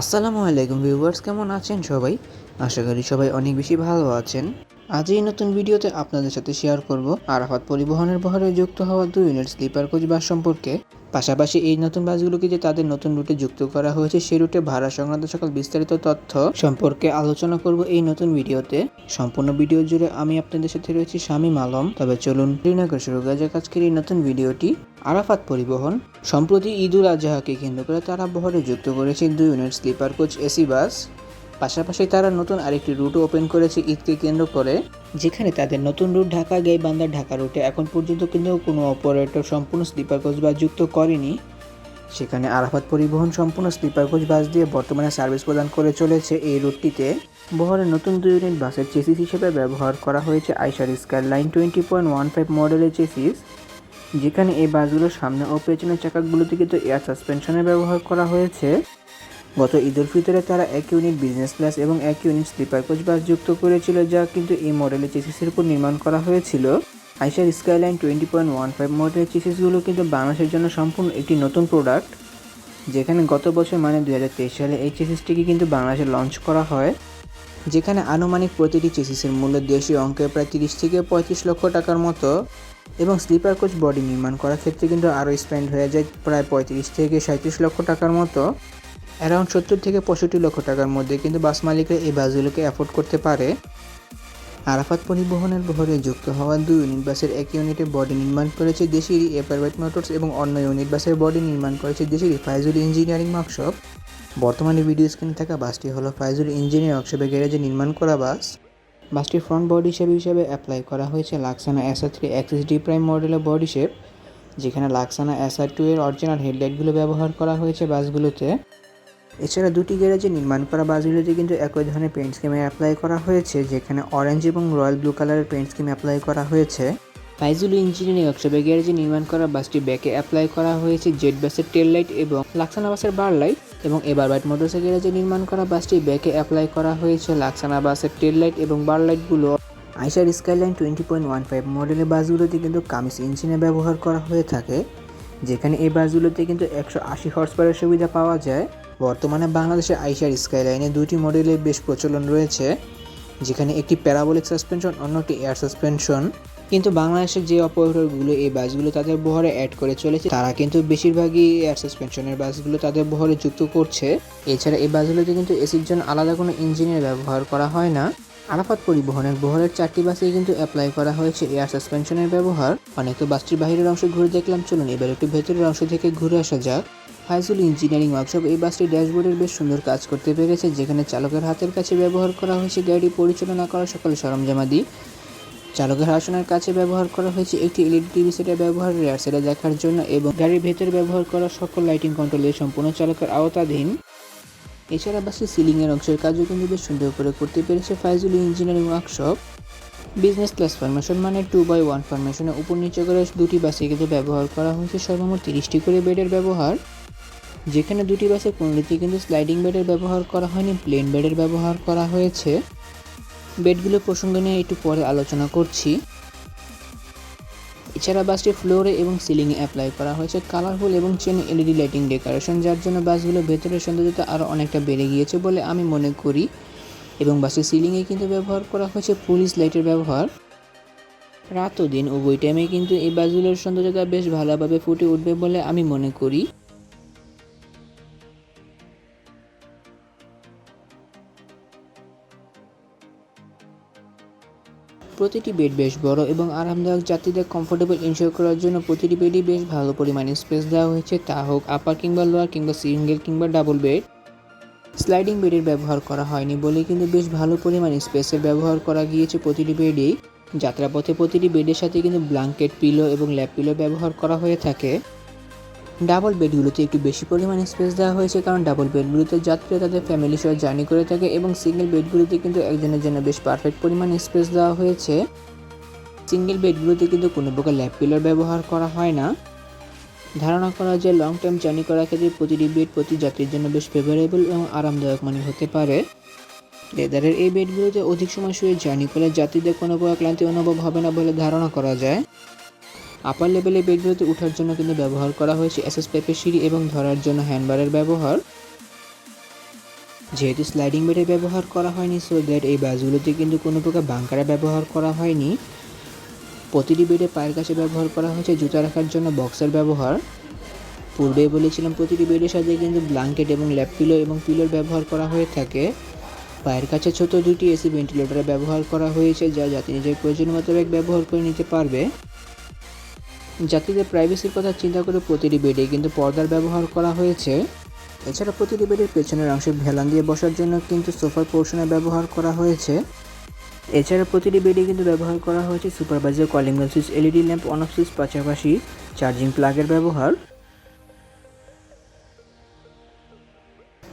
আসসালামু আলাইকুম ভিউয়ার্স, কেমন আছেন সবাই? আশা করি সবাই অনেক বেশি ভালো আছেন। আজ এই নতুন ভিডিওতে আপনাদের সাথে শেয়ার করব আরাফাত পরিবহনের বহরে যুক্ত হওয়া দুই ইউনিট স্লিপার কোচ বাস সম্পর্কে। পাশাপাশি এই নতুন বাসগুলোকে যে তাদের নতুন রুটে যুক্ত করা হয়েছে, সেই রুটে ভাড়া সংক্রান্ত সকল বিস্তারিত তথ্য সম্পর্কে আলোচনা করব এই নতুন ভিডিওতে। সম্পূর্ণ ভিডিও জুড়ে আমি আপনাদের সাথে রয়েছি শামীম আলম। তবে চলুন রিনাকে শুরু করা আজকের এই নতুন ভিডিওটি আরাফাত পরিবহন। সম্প্রতি ঈদুল আজহাকে কেন্দ্র করে তারা বহরে যুক্ত করেছে দুই unit sleeper coach AC bus. পাশাপাশি তারা নতুন আরেকটি রুটও ওপেন করেছে ঈদকে কেন্দ্র করে, যেখানে তাদের নতুন রুট ঢাকা, গাইবান্ধা, ঢাকা রুটে এখন পর্যন্ত কিন্তু কোনো অপারেটর সম্পূর্ণ স্লিপার কোচ বাস যুক্ত করেনি। সেখানে আরাফাত পরিবহন সম্পূর্ণ স্লিপার কোচ বাস দিয়ে বর্তমানে সার্ভিস প্রদান করে চলেছে এই রুটটিতে। বহরের নতুন দুই ইউনিট বাসের চেসিস হিসেবে ব্যবহার করা হয়েছে Eicher skyline twenty point one five মডেলের চেসিস, যেখানে এই বাসগুলোর সামনে ও পেছনের চাকাগুলোতে কিন্তু এয়ার সাসপেনশনের ব্যবহার করা হয়েছে। গত ঈদ উল ফিতরে তারা এক ইউনিট বিজনেস ক্লাস এবং এক ইউনিট স্লিপার কোচ বাস যুক্ত করেছিল, যা কিন্তু এই মডেলের চেসিসের উপর নির্মাণ করা হয়েছিল। Eicher skyline twenty point one five মডেলের চেসিসগুলো কিন্তু বাংলাদেশের জন্য সম্পূর্ণ একটি নতুন প্রোডাক্ট যেখানে গত বছর মানে দু হাজার তেইশ সালে এই চেসিসটিকে কিন্তু বাংলাদেশে লঞ্চ করা হয়, যেখানে আনুমানিক প্রতিটি চেসিসের মূল্য দেশীয় অঙ্কে প্রায় তিরিশ থেকে পঁয়ত্রিশ লক্ষ টাকার মতো, এবং স্লিপার কোচ বডি নির্মাণ করার ক্ষেত্রে কিন্তু আরও স্পেন্ড হয়ে যায় প্রায় পঁয়ত্রিশ থেকে সাঁত্রিশ লক্ষ টাকার মতো। অ্যারাউন্ড সত্তর থেকে পঁয়ষট্টি লক্ষ টাকার মধ্যে কিন্তু বাস মালিকরা এই বাসগুলোকে অ্যাফোর্ড করতে পারে। আরাফাত পরিবহনের বহরে যুক্ত হওয়া দুই ইউনিট বাসের এক ইউনিটে বডি নির্মাণ করেছে দেশেরই এপারওয়েট মোটরস এবং অন্য ইউনিট বাসের বডি নির্মাণ করেছে দেশেরই ফাইজুল ইঞ্জিনিয়ারিং ওয়ার্কশপ বর্তমানে ভিডিও স্ক্রিনে থাকা বাসটি হলো ফাইজুল ইঞ্জিনিয়ারিং ওয়ার্কশপে গ্যারেজে নির্মাণ করা বাস। বাসটির ফ্রন্ট বডি শেপ হিসেবে অ্যাপ্লাই করা হয়েছে Laksana SR three axis D prime মডেলের বডি শেপ যেখানে লাক্সানা এসআর টু এর অরিজিনাল হেডলাইটগুলো ব্যবহার করা হয়েছে বাসগুলোতে। এছাড়া দুটি গ্যারেজে নির্মাণ করা বাসগুলোতে কিন্তু একই ধরনের পেন্ট স্কিমে অ্যাপ্লাই করা হয়েছে যেখানে অরেঞ্জ এবং রয়্যাল ব্লু কালারের পেন্ট স্কিম অ্যাপ্লাই করা হয়েছে। ফাইজুল ইঞ্জিনিয়ারিং ওয়ার্কশপে গ্যারেজে নির্মাণ করা বাসটি ব্যাকে অ্যাপ্লাই করা হয়েছে জেট বাসের টেল লাইট এবং লাক্সানা বাসের বার লাইট এবং এবার বাইট মোটরসের গ্যারেজে নির্মাণ করা বাসটি ব্যাকে অ্যাপ্লাই করা হয়েছে লাক্সানা বাসের টেল লাইট এবং বার লাইটগুলো Eicher skyline twenty point one five মডেলের বাসগুলোতে কিন্তু কামিজ ইঞ্জিনে ব্যবহার করা হয়ে থাকে যেখানে এই বাসগুলোতে কিন্তু একশো আশি হর্স পাওয়ারের সুবিধা পাওয়া যায়। বর্তমানে বাংলাদেশে আইসার স্কাইলাইনে দুটি মডেলের বেশ প্রচলন রয়েছে, যেখানে একটি প্যারাবোলিক সাসপেনশন অন্যটি এয়ার সাসপেনশন কিন্তু বাংলাদেশের যে অপারেটরগুলো এই বাসগুলো তাদের বহরে অ্যাড করে চলেছে, তারা কিন্তু বেশিরভাগই এয়ার সাসপেনশনের বাসগুলো তাদের বহরে যুক্ত করছে। এছাড়া এই বাসগুলোতে কিন্তু এসির জন্য আলাদা কোনো ইঞ্জিনের ব্যবহার করা হয় না। আরাফাত পরিবহনের বহরের চারটি বাসে কিন্তু অ্যাপ্লাই করা হয়েছে এয়ার সাসপেনশনের ব্যবহার। অনেক তো বাসটির বাইরের অংশ ঘুরে দেখলাম, চলুন এবার একটু ভেতরের অংশ থেকে ঘুরে আসা যাক। ফাইজুল ইঞ্জিনিয়ারিং ওয়ার্কশপ, এই বাসটি ড্যাশবোর্ডের বেশ সুন্দর কাজ করতে পেরেছে, যেখানে চালকের হাতের কাছে ব্যবহার করা হয়েছে গাড়ি পরিচালনা করা সকল সরঞ্জামাদি। চালকের আসনের কাছে ব্যবহার করা হয়েছে একটি এলইডি টিভি সেটের ব্যবহার রেয়ার সেটে দেখার জন্য এবং গাড়ির ভেতরে ব্যবহার করা সকল লাইটিং কন্ট্রোলের সম্পূর্ণ চালকের আওতাধীন। এছাড়া বাসের সিলিংয়ের অংশের কাজও কিন্তু বেশ সুন্দর করে করতে পেরেছে Faizul engineering workshop. Business class formation মানে টু বাই ওয়ান ফরমেশনে উপর নিচে করে দুটি বাসে কিন্তু ব্যবহার করা হয়েছে, সর্বমোট তিরিশটি করে বেডের ব্যবহার। যেখানে দুটি বাসে কোনটিতে কিন্তু স্লাইডিং বেডের ব্যবহার করা হয়নি প্লেন বেডের ব্যবহার করা হয়েছে। বেডগুলো প্রসঙ্গ নিয়ে একটু পরে আলোচনা করছি। এছাড়া বাসটি ফ্লোরে এবং সিলিংয়ে অ্যাপ্লাই করা হয়েছে কালারফুল এবং চেন এলইডি লাইটিং ডেকোরেশন যার জন্য বাসগুলো ভেতরের সৌন্দর্যতা আরও অনেকটা বেড়ে গিয়েছে বলে আমি মনে করি। এবং বাসের সিলিংয়ে কিন্তু ব্যবহার করা হয়েছে পুলিশ লাইটের ব্যবহার। রাত ও দিন উভয় টাইমে কিন্তু এই বাসগুলোর সৌন্দর্যতা বেশ ভালোভাবে ফুটে উঠবে বলে আমি মনে করি। প্রতিটি বেড বেশ বড় এবং আরামদায়ক। যাত্রীদের কমফোর্টেবল এনশিওর করার জন্য প্রতিটি বেডই বেশ ভালো পরিমাণে স্পেস দেওয়া হয়েছে। তা হোক আপার কিংবা লোয়ার কিংবা সিঙ্গেল কিংবা ডাবল বেড স্লাইডিং বেডের ব্যবহার করা হয়নি বলে কিন্তু বেশ ভালো পরিমাণে স্পেসের ব্যবহার করা গিয়েছে প্রতিটি বেডেই যাত্রাপথে প্রতিটি বেডের সাথে কিন্তু ব্ল্যাঙ্কেট পিলো এবং ল্যাপ পিলো ব্যবহার করা হয়ে থাকে। ডাবল বেডগুলোতে একটু বেশি পরিমাণে স্পেস দেওয়া হয়েছে কারণ ডাবল বেডগুলোতে যাত্রীরা তাদের ফ্যামিলি সহ জার্নি করে থাকে এবং সিঙ্গেল বেডগুলোতে কিন্তু একজনের জন্য বেশ পারফেক্ট পরিমাণে স্পেস দেওয়া হয়েছে। সিঙ্গেল বেডগুলোতে কিন্তু কোনো প্রকার ল্যাপ পিলার ব্যবহার করা হয় না। ধারণা করা যায় লং টাইম জার্নি করার ক্ষেত্রে প্রতিটি বেড প্রতি যাত্রীর জন্য বেশ ফেভারেবল এবং আরামদায়ক মানে হতে পারে। লেদারের এই বেডগুলোতে অধিক সময় শুয়ে জার্নি করলে যাত্রীদের কোনো প্রকার ক্লান্তি অনুভব হবে না বলে ধারণা করা যায়। আপার লেভেলে বেডগুলোতে ওঠার জন্য কিন্তু ব্যবহার করা হয়েছে এসএস পেপের সিঁড়ি এবং ধরার জন্য হ্যান্ডবারের ব্যবহার। যেহেতু স্লাইডিং বেডে ব্যবহার করা হয়নি সো দ্যাট এই বাসগুলোতে কিন্তু কোনো প্রকার বাঙ্কারে ব্যবহার করা হয়নি। প্রতিটি বেডে পায়ের কাছে ব্যবহার করা হয়েছে, জুতা রাখার জন্য বক্সের ব্যবহার। পূর্বে বলেছিলাম প্রতিটি বেডের সাথে কিন্তু ব্ল্যাঙ্কেট এবং ল্যাপ পিলো এবং পিলোর ব্যবহার করা হয়ে থাকে। পায়ের কাছে ছোট দুটি এসি ভেন্টিলেটর ব্যবহার করা হয়েছে, যা যাতে নিজের প্রয়োজন মোতাবেক ব্যবহার করে নিতে পারবে। যাত্রীদের প্রাইভেসির কথা চিন্তা করে প্রতিটি বেডে কিন্তু পর্দার ব্যবহার করা হয়েছে। এছাড়া প্রতিটি বেডের পেছনের অংশে ভেলান দিয়ে বসার জন্য কিন্তু সোফার পোর্শনের ব্যবহার করা হয়েছে। এছাড়া প্রতিটি বেডে কিন্তু ব্যবহার করা হয়েছে supervisor calling switch LED lamp on off switch পাশাপাশি চার্জিং প্লাগের ব্যবহার।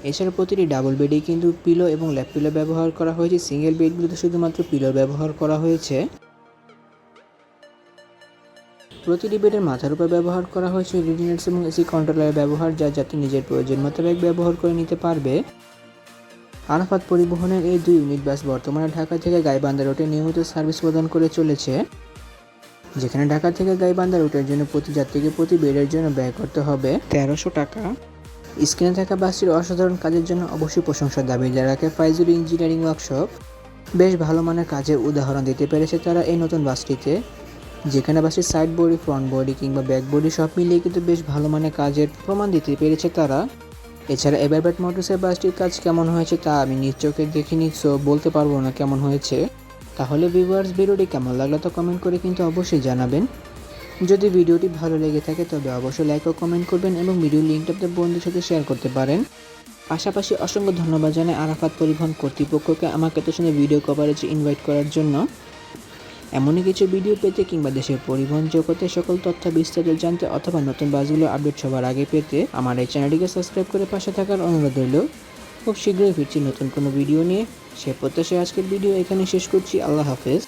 এছাড়া প্রতিটি ডাবল বেডে কিন্তু পিলো এবং ল্যাপ পিলো ব্যবহার করা হয়েছে। সিঙ্গেল বেডগুলোতে শুধুমাত্র পিলোর ব্যবহার করা হয়েছে। প্রতিটি বেডের মাথার উপর ব্যবহার করা হয়েছে রিডিনেটস এবং এসি কন্ট্রোলারের ব্যবহার, যা যাতে নিজের প্রয়োজন মোতাবেক ব্যবহার করে নিতে পারবে। আরাফাত পরিবহনের এই দুই ইউনিট বাস বর্তমানে ঢাকা থেকে গাইবান্ধা রুটে নিয়মিত সার্ভিস প্রদান করে চলেছে, যেখানে ঢাকা থেকে গাইবান্ধা রুটের জন্য প্রতি যাত্রীকে প্রতি বেডের জন্য ব্যয় করতে হবে তেরোশো টাকা। স্ক্রিনে থাকা বাসটির অসাধারণ কাজের জন্য অবশ্যই প্রশংসার দাবি যারাকে ফাইজুল ইঞ্জিনিয়ারিং ওয়ার্কশপ। বেশ ভালো মানের কাজের উদাহরণ দিতে পেরেছে তারা এই নতুন বাসটিতে। যেখানে বাসটির সাইড বডি ফ্রন্ট বডি কিংবা ব্যাক বডি সব মিলিয়ে কিন্তু বেশ ভালো মানের কাজের প্রমাণ দিতে পেরেছে তারা। এছাড়া এভারব্যাট মোটরসের বাসটির কাজ কেমন হয়েছে তা আমি নিজ চোখে দেখিনি সো বলতে পারব না কেমন হয়েছে। তাহলে ভিউয়ার্স ভিডিওটি কেমন লাগল তো কমেন্ট করে কিন্তু অবশ্যই জানাবেন। যদি ভিডিওটি ভালো লেগে থাকে, তবে অবশ্যই লাইক ও কমেন্ট করবেন এবং ভিডিও লিঙ্কটা আপনার বন্ধুদের সাথে শেয়ার করতে পারেন। পাশাপাশি অসংখ্য ধন্যবাদ জানাই আরাফাত পরিবহন কর্তৃপক্ষকে আমাকে এত সুন্দর ভিডিও কভারেজে ইনভাইট করার জন্য। এমনই কিছু ভিডিও পেতে কিংবা দেশের পরিবহন জগতে সকল তথ্য বিস্তারিত জানতে অথবা নতুন বাসগুলো আপডেট সবার আগে পেতে আমার এই চ্যানেলটিকে সাবস্ক্রাইব করে পাশে থাকার অনুরোধ রইল। খুব শীঘ্রই ফিরছি নতুন কোনো ভিডিও নিয়ে। সে প্রত্যাশায় আজকের ভিডিও এখানে শেষ করছি। আল্লাহ হাফেজ।